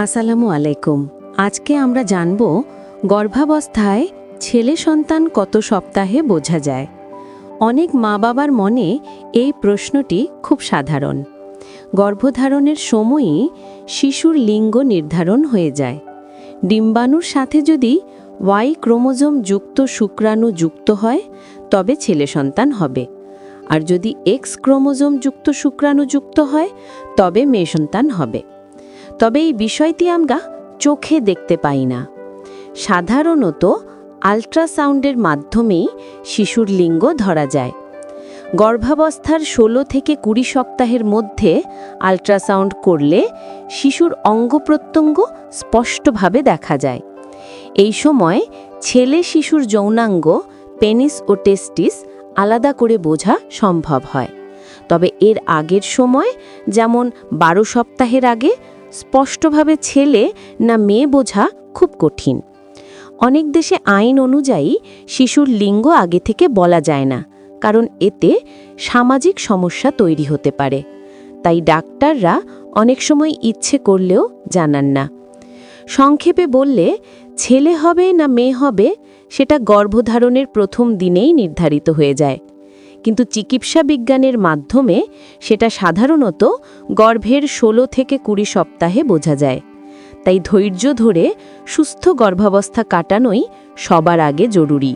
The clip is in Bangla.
আসসালামু আলাইকুম। আজকে আমরা জানব, গর্ভাবস্থায় ছেলে সন্তান কত সপ্তাহে বোঝা যায়? অনেক মা বাবার মনে এই প্রশ্নটি খুব সাধারণ। গর্ভধারণের সময়ই শিশুর লিঙ্গ নির্ধারণ হয়ে যায়। ডিম্বাণুর সাথে যদি ওয়াই ক্রোমোজোম যুক্ত শুক্রাণু যুক্ত হয়, তবে ছেলে সন্তান হবে। আর যদি এক্স ক্রোমোজোম যুক্ত শুক্রাণু যুক্ত হয়, তবে মেয়ে সন্তান হবে। তবে এই বিষয়টি আমরা চোখে দেখতে পাই না। সাধারণত আল্ট্রাসাউন্ডের মাধ্যমেই শিশুর লিঙ্গ ধরা যায়। গর্ভাবস্থার ষোলো থেকে কুড়ি সপ্তাহের মধ্যে আল্ট্রাসাউন্ড করলে শিশুর অঙ্গ প্রত্যঙ্গ স্পষ্টভাবে দেখা যায়। এই সময় ছেলে শিশুর যৌনাঙ্গ, পেনিস ও টেস্টিস আলাদা করে বোঝা সম্ভব হয়। তবে এর আগের সময়, যেমন বারো সপ্তাহের আগে স্পষ্টভাবে ছেলে না মেয়ে বোঝা খুব কঠিন। অনেক দেশে আইন অনুযায়ী শিশুর লিঙ্গ আগে থেকে বলা যায় না, কারণ এতে সামাজিক সমস্যা তৈরি হতে পারে। তাই ডাক্তাররা অনেক সময় ইচ্ছে করলেও জানান না। সংক্ষেপে বললে, ছেলে হবে না মেয়ে হবে, সেটা গর্ভধারণের প্রথম দিনেই নির্ধারিত হয়ে যায়। কিন্তু চিকিৎসা বিজ্ঞানের মাধ্যমে সেটা সাধারণত গর্ভের ষোলো থেকে কুড়ি সপ্তাহে বোঝা যায়। তাই ধৈর্য ধরে সুস্থ গর্ভাবস্থা কাটানোই সবার আগে জরুরি।